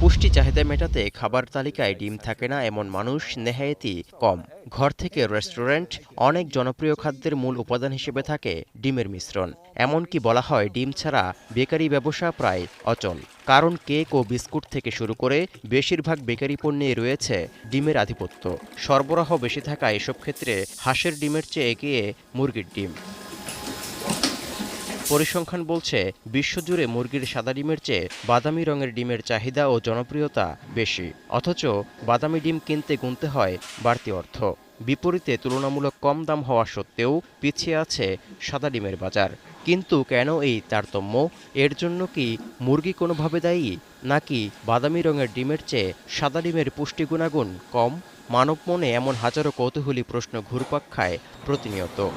পুষ্টি চাহিদা মেটাতে খাবার তালিকায় ডিম থাকে না এমন মানুষ নেহায়েতি কম। ঘর থেকে রেস্টুরেন্ট অনেক জনপ্রিয় খাদ্যের মূল উপাদান হিসেবে থাকে ডিমের মিশ্রণ। এমনকি বলা হয় ডিম ছাড়া বেকারি ব্যবসা প্রায় অচল। কারণ কেক ও বিস্কুট থেকে শুরু করে বেশিরভাগ বেকারি পণ্যে রয়েছে ডিমের আধিপত্য। সরবরাহ বেশি থাকা এসব ক্ষেত্রে হাঁসের ডিমের চেয়ে এগিয়ে মুরগির ডিম। পরিসংখ্যান বলছে, বিশ্বজুড়ে মুরগির সাদা ডিমের চেয়ে বাদামি রঙের ডিমের চাহিদা ও জনপ্রিয়তা বেশি। অথচ বাদামি ডিম কিনতে গুনতে হয় বাড়তি অর্থ। বিপরীতে তুলনামূলক কম দাম হওয়া সত্ত্বেও পিছিয়ে আছে সাদা ডিমের বাজার। কিন্তু কেন এই তারতম্য? এর জন্য কি মুরগি কোনোভাবে দায়ী? নাকি বাদামি রঙের ডিমের চেয়ে সাদা ডিমের পুষ্টি গুণাগুণ কম? মানব মনে এমন হাজারো কৌতূহলী প্রশ্ন ঘুরপাক খায় প্রতিনিয়ত।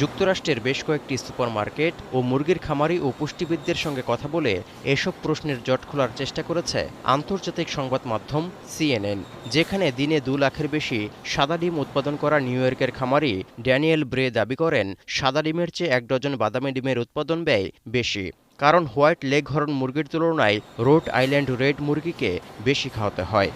যুক্তরাষ্ট্রের বেশ কয়েকটি সুপারমার্কেট ও মুরগির খামারি ও পুষ্টিবিদদের সঙ্গে কথা বলে এসব প্রশ্নের জট খোলার চেষ্টা করেছে আন্তর্জাতিক সংবাদ মাধ্যম সিএনএন, যেখানে দিনে দু লাখের বেশি সাদা ডিম উৎপাদন করা নিউ ইয়র্কের খামারি ড্যানিয়েল ব্রে দাবি করেন, সাদা ডিমের চেয়ে এক ডজন বাদামি ডিমের উৎপাদন ব্যয় বেশি, কারণ হোয়াইট লেগ হরন মুরগির তুলনায় রোড আইল্যান্ড রেড মুরগিকে বেশি খাওয়াতে হয়।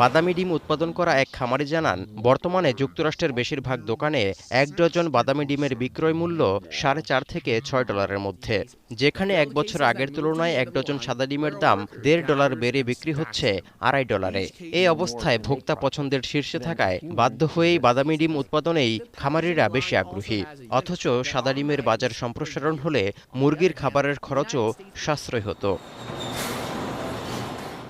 বাদামি ডিম উৎপাদন করা এক খামারি জানান, বর্তমানে যুক্তরাষ্ট্রের বেশিরভাগ দোকানে এক ডজন বাদামি ডিমের বিক্রয় মূল্য সাড়ে চার থেকে ছয় ডলারের মধ্যে। যেখানে এক বছর আগের তুলনায় এক ডজন সাদা ডিমের দাম দেড় ডলার বেড়ে বিক্রি হচ্ছে আড়াই ডলারে। এই অবস্থায় ভোক্তা পছন্দের শীর্ষে থাকায় বাধ্য হয়েই বাদামি ডিম উৎপাদনেই খামারিরা বেশি আগ্রহী। অথচ সাদা ডিমের বাজার সম্প্রসারণ হলে মুরগির খাবারের খরচও সাশ্রয় হতো।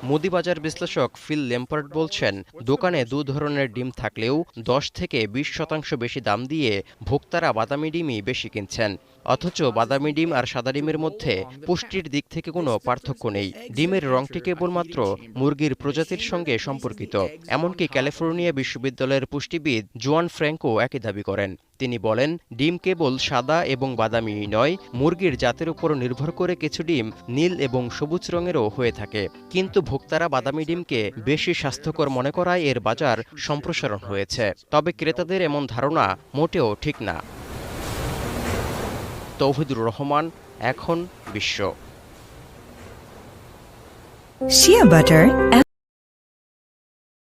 মুদিবাজার বিশ্লেষক ফিল লেম্পার্ট বলছেন, দোকানে দু ধরনের ডিম থাকলেও দশ থেকে বিশ শতাংশ বেশি দাম দিয়ে ভোক্তারা বাদামি ডিমই বেশি কিনছেন। অথচ বাদামি ডিম আর সাদা ডিমের মধ্যে পুষ্টির দিক থেকে কোনো পার্থক্য নেই। ডিমের রংটি কেবলমাত্র মুরগির প্রজাতির সঙ্গে সম্পর্কিত। এমনকি ক্যালিফোর্নিয়া বিশ্ববিদ্যালয়ের পুষ্টিবিদ জোয়ান ফ্র্যাঙ্কো একই দাবি করেন। তিনি বলেন, ডিম কেবল সাদা এবং বাদামি নয়, মুরগির জাতের উপর নির্ভর করে কিছু ডিম নীল এবং সবুজ রঙেরও হয়ে থাকে। কিন্তু ভোক্তারা বাদামি ডিমকে বেশি স্বাস্থ্যকর মনে করায় এর বাজার সম্প্রসারণ হয়েছে। তবে ক্রেতাদের এমন ধারণা মোটেও ঠিক না। তৌহিদুর রহমান এখন বিশ্ব। শিয়া butter